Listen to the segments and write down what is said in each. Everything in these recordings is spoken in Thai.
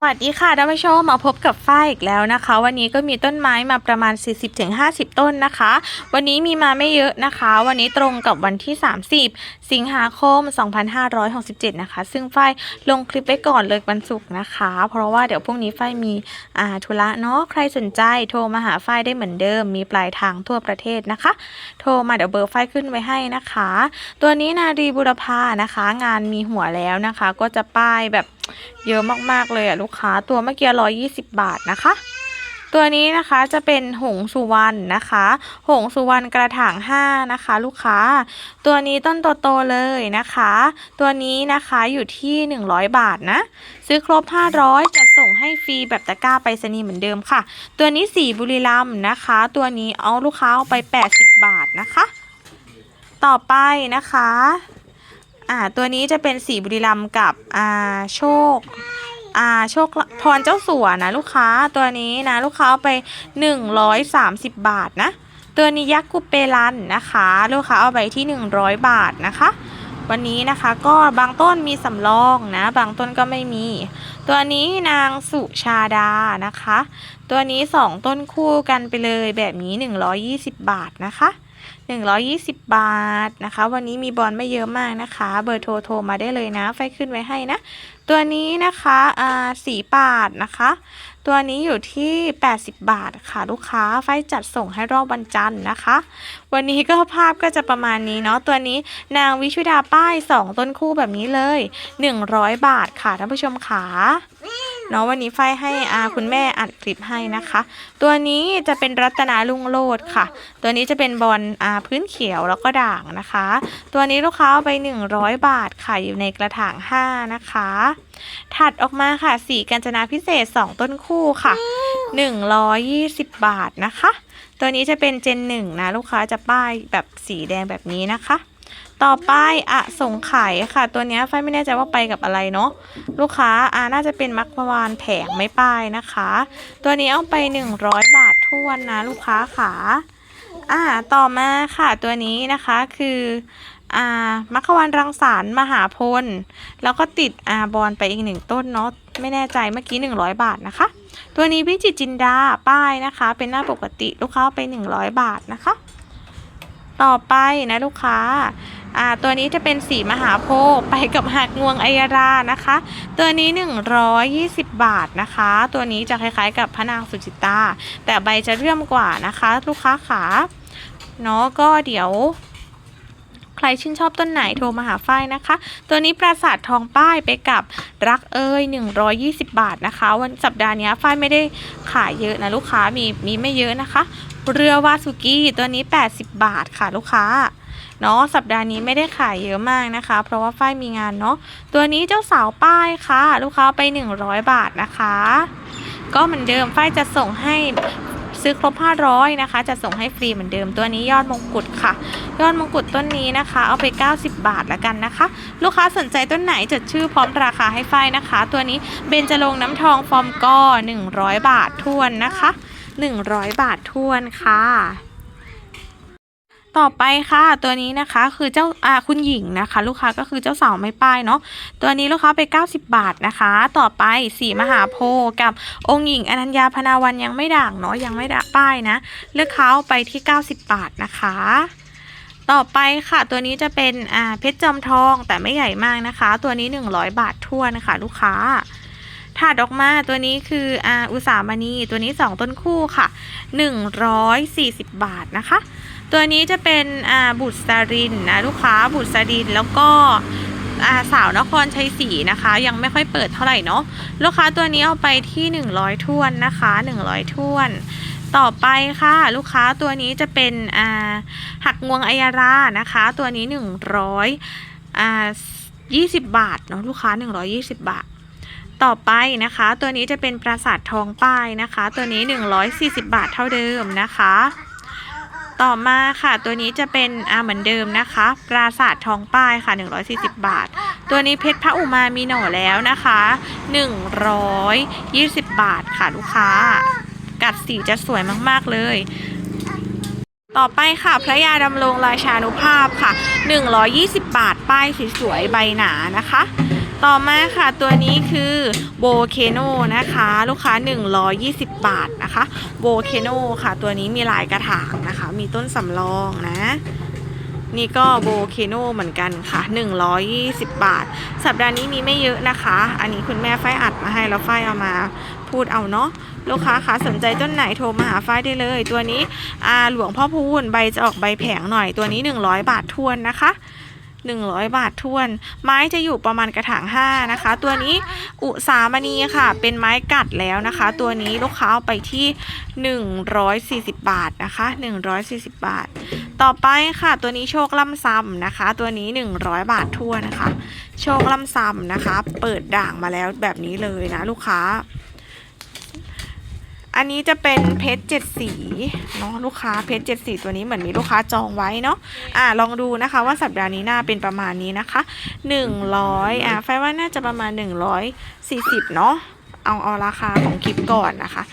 สวัสดีค่ะท่านผู้ชมมาพบกับฝ้ายอีกแล้วนะคะ วันนี้ก็มีต้นไม้มาประมาณ 40-50 ต้นนะคะ วันนี้มีมาไม่เยอะนะคะ วันนี้ตรงกับวันที่ 30 สิงหาคม 2567 นะคะ ซึ่งฝ้ายลงคลิปไว้ก่อนเลยวันศุกร์นะคะ เพราะว่าเดี๋ยวพรุ่งนี้ฝ้ายมีอ่าธุระเนาะใครสนใจโทรมาหาฝ้ายได้เหมือนเดิม มีปลายทางทั่วประเทศนะคะ โทรมาเดี๋ยวเบอร์ฝ้ายขึ้นไว้ให้นะคะ ตัวนี้นารีบุรพานะคะ งานมีหัวแล้วนะคะ ก็จะป้ายแบบ เยอะมากๆเลยอะลูกค้าตัวเมื่อกี้ร้อยี่สิบบาทนะคะตัวนี้นะคะจะเป็นหงสุวรรณนะคะ หงสุวรรณกระถางห้านะคะ ลูกค้า ตัวนี้ต้นโตๆเลยนะคะ ตัวนี้นะคะอยู่ที่ 100 บาทนะ ซื้อครบ 500จะส่งให้ฟรีแบบตะกร้าไปรษณีย์เหมือนเดิมค่ะ ตัวนี้สีบุรีรัมนะคะ ตัวนี้เอาลูกค้าเอาไป 80 บาทนะคะ ต่อไปนะคะ อ่าตัวนี้จะเป็นสีบุรีรัมกับอ่าโชคอ่าโชคพรเจ้าสัวนะลูกค้าตัวนี้นะลูกค้าเอาไป 130 บาทนะ ตัวนี้ยักษ์กุเปรันนะคะ ลูกค้าเอาไปที่ 100 บาทนะคะ วันนี้นะคะก็บางต้นมีสำรองนะ บางต้นก็ไม่มี ตัวนี้นางสุชาดานะคะ ตัวนี้ 2 ต้นคู่กันไปเลยแบบนี้ 120 บาทนะคะ 120 บาทนะคะ วันนี้มีบอลไม่เยอะมากนะคะ เบอร์โทรโทรมาได้เลยนะ ไฟขึ้นไว้ให้นะ ตัวนี้นะคะอ่าสีปาดนะคะ ตัวนี้อยู่ที่ 80 บาทค่ะลูกค้า ไฟจัดส่งให้รอบวันจันทร์นะคะ วันนี้ก็ภาพก็จะประมาณนี้เนาะ ตัวนี้นางวิชุดาป้าย 2 ต้นคู่แบบนี้เลย 100 บาทค่ะท่านผู้ชมขา เนาะวันนี้ไฟให้อาคุณแม่อัดคลิปให้นะคะ ตัวนี้จะเป็นรัตนาลุงโลดค่ะ ตัวนี้จะเป็นบอลอาพื้นเขียวแล้วก็ด่างนะคะ ตัวนี้ลูกค้าไป 100 บาทค่ะอยู่ในกระถาง 5 นะคะ ถัดออกมาค่ะสีกัญจนาพิเศษ 2 ต้นคู่ค่ะ 120 บาทนะคะ ตัวนี้จะเป็นเจนหนึ่งนะลูกค้าจะป้ายแบบสีแดงแบบนี้นะคะ ต่อไปอะสงไข่ค่ะ ตัวนี้ไฟไม่แน่ใจว่าไปกับอะไรเนาะลูกค้าอ่าน่าจะเป็นมักวานแผงไม่ป้ายนะคะ ตัวนี้เอาไป 100 บาททวนนะลูกค้าขาอ่าต่อมาค่ะตัวนี้นะคะคืออ่ามัควานรังสรรค์มหาพล แล้วก็ติดอาบอลไปอีกหนึ่งต้นเนาะไม่แน่ใจเมื่อกี้ 100 บาทนะคะ ตัวนี้วิจิตจินดาป้ายนะคะ เป็นหน้าปกติลูกค้าเอาไป 100 บาทนะคะ ต่อไปนะลูกค้าอ่าตัวนี้จะเป็นสีมหาโพธิ์ไปกับหักงวงอัยรานะคะ ตัวนี้ 120 บาทนะคะ ตัวนี้จะคล้ายๆ กับพระนางสุจิตา แต่ใบจะเรื่อมกว่านะคะ ลูกค้าขาเนาะก็เดี๋ยวใครชื่นชอบต้นไหนโทรมาหาฝ้ายนะคะ ตัวนี้ปราสาททองป้ายไปกับรักเอ้ย120 บาทนะคะ วันสัปดาห์นี้ฝ้ายไม่ได้ขายเยอะนะลูกค้ามีมีไม่เยอะนะคะ เรือวาสุกี้ตัวนี้ 80 บาทค่ะลูกค้าเนาะสัปดาห์นี้ไม่ได้ขายเยอะมากนะคะ เพราะว่าฝ้ายมีงานเนาะตัวนี้เจ้าสาวป้ายค่ะ ลูกค้าไป 100 บาทนะคะ ก็เหมือนเดิมฝ้ายจะส่งให้ซื้อครบ 500 นะคะ จะส่งให้ฟรีเหมือนเดิมตัวนี้ยอดมงกุฎค่ะ ยอดมงกุฎต้นนี้นะคะ เอาไป 90 บาทละกันนะคะ ลูกค้าสนใจต้นไหนจดชื่อพร้อมราคาให้ฝ้ายนะคะ ตัวนี้เบญจรงน้ำทองฟอร์มก็100 บาททวนนะคะ 100 บาททวนค่ะ ต่อไปค่ะ ตัวนี้นะคะคือเจ้าอ่าคุณหญิงนะคะ ลูกค้าก็คือเจ้าสาวไม่ป้ายเนาะตัวนี้ลูกค้าไป 90 บาทนะคะ ต่อไปสีมหาโพธิ์กับองค์หญิงอนัญญาพนาวันยังไม่ด่างเนาะยังไม่ด่าป้ายนะเลือกเขาไปที่ 90 บาทนะคะต่อไปค่ะตัวนี้จะเป็นอ่าเพชรจอมทองแต่ไม่ใหญ่มากนะคะ ตัวนี้ 100 บาททั่วนะคะ ลูกค้า ถัดออกมาตัวนี้คืออาอุสามณีตัวนี้ 2 ต้นคู่ค่ะ 140 บาทนะคะ ตัวนี้จะเป็นอาบุตรสรินนะลูกค้าบุตรสรินแล้วก็อาสาวนครชัยศรีนะคะ ยังไม่ค่อยเปิดเท่าไหร่เนาะลูกค้าตัวนี้เอาไปที่ 100ท้วนนะคะ 100ท้วน ต่อไปค่ะ ลูกค้าตัวนี้จะเป็นอาหักงวงอัยารานะคะ ตัวนี้ 100อ่า20 บาทเนาะลูกค้า 120 บาท ต่อไปนะคะ ตัวนี้จะเป็นปราสาททองป้ายนะคะ ตัวนี้ 140 บาทเท่าเดิมนะคะ ต่อมาค่ะ ตัวนี้จะเป็นอ่าเหมือนเดิมนะคะ ปราสาททองป้ายค่ะ 140 บาท ตัวนี้เพชรพระอุมามีหน่อแล้วนะคะ 120 บาทค่ะลูกค้า กัดสีจะสวยมากๆเลยต่อไปค่ะ พระยาดำรงราชานุภาพค่ะ 120 บาท ป้ายสวยๆใบหนานะคะ ต่อมาค่ะตัวนี้คือโบเคโนนะคะ ลูกค้า 120 บาทนะคะโบเคโนค่ะ ตัวนี้มีหลายกระถางนะคะ มีต้นสำรองนะ นี่ก็โบเคโนเหมือนกันค่ะ 120 บาท สัปดาห์นี้มีไม่เยอะนะคะ อันนี้คุณแม่ฝ้ายอัดมาให้แล้วฝ้ายเอามาพูดเอาเนาะลูกค้าคะสนใจต้นไหนโทรมาหาฝ้ายได้เลย ตัวนี้อาหลวงพ่อพูนใบจะออกใบแผงหน่อยตัวนี้ 100 บาททวนนะคะ 100 บาททวน ไม้จะอยู่ประมาณกระถาง5นะคะ ตัวนี้อุสามณีค่ะ เป็นไม้กัดแล้วนะคะ ตัวนี้ลูกค้าเอาไปที่ 140 บาทนะคะ 140 บาท ต่อไปค่ะ ตัวนี้โชคล่ำซ้ำนะคะ ตัวนี้ 100 บาททวนนะคะ โชคล่ำซ้ำนะคะ เปิดด่างมาแล้วแบบนี้เลยนะลูกค้า อันนี้จะเป็นเพชรเจ็ดสีเนาะลูกค้าเพชรเจ็ดสีตัวนี้เหมือนมีลูกค้าจองไว้เนาะอ่าลองดูนะคะว่าสัปดาห์นี้หน้าเป็นประมาณนี้นะคะหนึ่งร้อยอ่าไฟว่าน่าจะประมาณหนึ่งร้อยสี่สิบเนาะเอาเอาราคาของคลิปก่อนนะคะ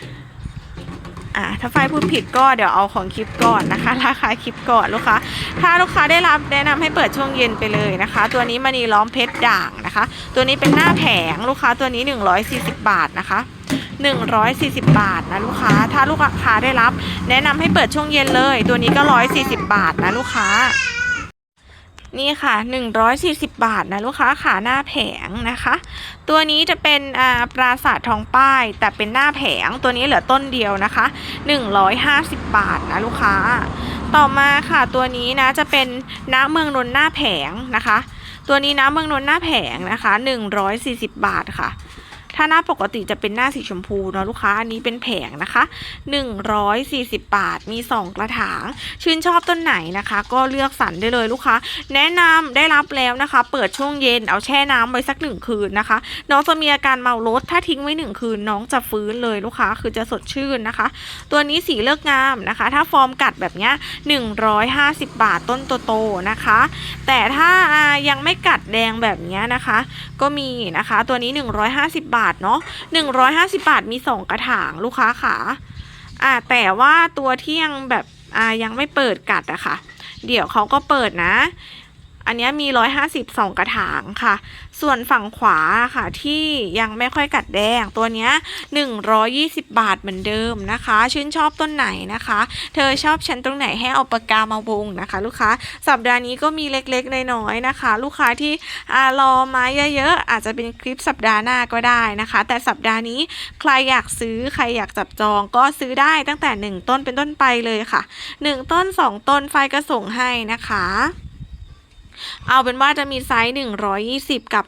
อ่าถ้าไฟพูดผิดก็เดี๋ยวเอาของคลิปก่อนนะคะ ราคาคลิปก่อนลูกค้า ถ้าลูกค้าได้รับแนะนำให้เปิดช่วงเย็นไปเลยนะคะ ตัวนี้มณีล้อมเพชรด่างนะคะ ตัวนี้เป็นหน้าแผงลูกค้าตัวนี้ 140 บาทนะคะ 140 บาทนะลูกค้า ถ้าลูกค้าได้รับ แนะนำให้เปิดช่วงเย็นเลย ตัวนี้ก็ 140 บาทนะลูกค้า นี่ค่ะ 140 บาทนะลูกค้าขาหน้าแผงนะคะ ตัวนี้จะเป็นอ่าปราสาททองป้าย แต่เป็นหน้าแผงตัวนี้เหลือต้นเดียวนะคะ 150 บาทนะลูกค้า ต่อมาค่ะตัวนี้นะจะเป็นน้ำเมืองนนท์หน้าแผงนะคะ ตัวนี้น้ำเมืองนนท์หน้าแผงนะคะ 140 บาทค่ะ ถ้าหน้าปกติจะเป็นหน้าสีชมพูเนาะลูกค้า อันนี้เป็นแผงนะคะ 140 บาท มี 2 กระถาง ชื่นชอบต้นไหนนะคะ ก็เลือกสรรได้เลยลูกค้า แนะนำได้รับแล้วนะคะ เปิดช่วงเย็น เอาแช่น้ำไว้สักหนึ่งคืนนะคะ น้องจะมีอาการเมารถ ถ้าทิ้งไว้หนึ่งคืน น้องจะฟื้นเลยลูกค้า คือจะสดชื่นนะคะ ตัวนี้สีเลือกงามนะคะ ถ้าฟอร์มกัดแบบเนี้ย150 บาทต้นโตๆนะคะ แต่ถ้ายังไม่กัดแดงแบบเนี้ยนะคะ ก็มีนะคะ ตัวนี้ 150 บาทเนาะ150 บาทมี 2 กระถางลูกค้าขาอ่าแต่ว่าตัวที่ยังแบบอ่ายังไม่เปิดกัดอะค่ะ เดี๋ยวเขาก็เปิดนะ อันนี้มี 150สองกระถางค่ะ ส่วนฝั่งขวาค่ะที่ยังไม่ค่อยกัดแดงตัวเนี้ย120 บาทเหมือนเดิมนะคะ ชื่นชอบต้นไหนนะคะ เธอชอบชั้นตรงไหนให้เอาปากกามาวงนะคะ ลูกค้าสัปดาห์นี้ก็มีเล็กๆน้อยๆนะคะ ลูกค้าที่รอไม้เยอะๆอาจจะเป็นคลิปสัปดาห์หน้าก็ได้นะคะ แต่สัปดาห์นี้ใครอยากซื้อใครอยากจับจองก็ซื้อได้ตั้งแต่ 1 ต้นเป็นต้นไปเลยค่ะ 1 ต้น 2 ต้นไฟก็ส่งให้นะคะ เอาเป็นว่าจะมีไซส์ 120 กับ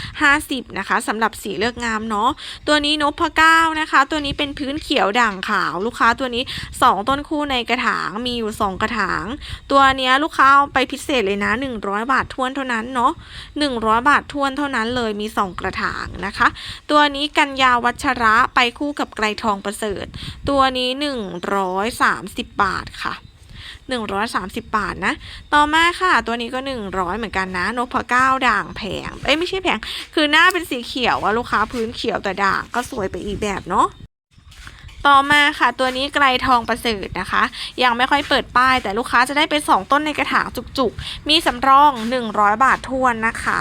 150 นะคะสำหรับสีเลือกงามเนาะตัวนี้นพเก้านะคะ ตัวนี้เป็นพื้นเขียวด่างขาวลูกค้าตัวนี้ 2 ต้นคู่ในกระถางมีอยู่ 2 กระถาง ตัวเนี้ยลูกค้าไปพิเศษเลยนะ 100 บาททวนเท่านั้นเนาะ100 บาททวนเท่านั้นเลยมี 2 กระถางนะคะ ตัวนี้กันยาวัชระไปคู่กับไกรทองประเสริฐ ตัวนี้ 130 บาทค่ะ 130 บาทนะ ต่อมาค่ะ ตัวนี้ก็ 100 เหมือนกันนะนกพเก้าด่างแผง เอ้ยไม่ใช่แผง คือหน้าเป็นสีเขียวอะลูกค้าพื้นเขียวแต่ด่างก็สวยไปอีกแบบเนาะ ต่อมาค่ะตัวนี้ไกลทองประเสริฐนะคะ ยังไม่ค่อยเปิดป้าย แต่ลูกค้าจะได้เป็น2ต้นในกระถางจุกๆ มีสำรอง 100 บาททวนนะคะ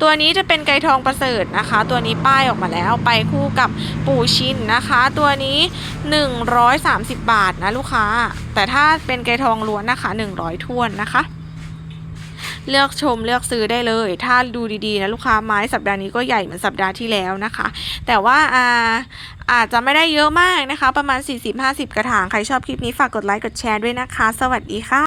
ตัวนี้จะเป็นไกรทองประเสริฐนะคะ ตัวนี้ป้ายออกมาแล้วไปคู่กับปู่ชินนะคะ ตัวนี้ 130 บาทนะลูกค้า แต่ถ้าเป็นไกรทองล้วนนะคะ 100ทวนนะคะ เลือกชมเลือกซื้อได้เลย ถ้าดูดีๆนะลูกค้าไม้สัปดาห์นี้ก็ใหญ่เหมือนสัปดาห์ที่แล้วนะคะ แต่ว่าอ่าอาจจะไม่ได้เยอะมากนะคะ ประมาณ 40-50 กระถาง ใครชอบคลิปนี้ฝากกดไลค์กดแชร์ด้วยนะคะ สวัสดีค่ะ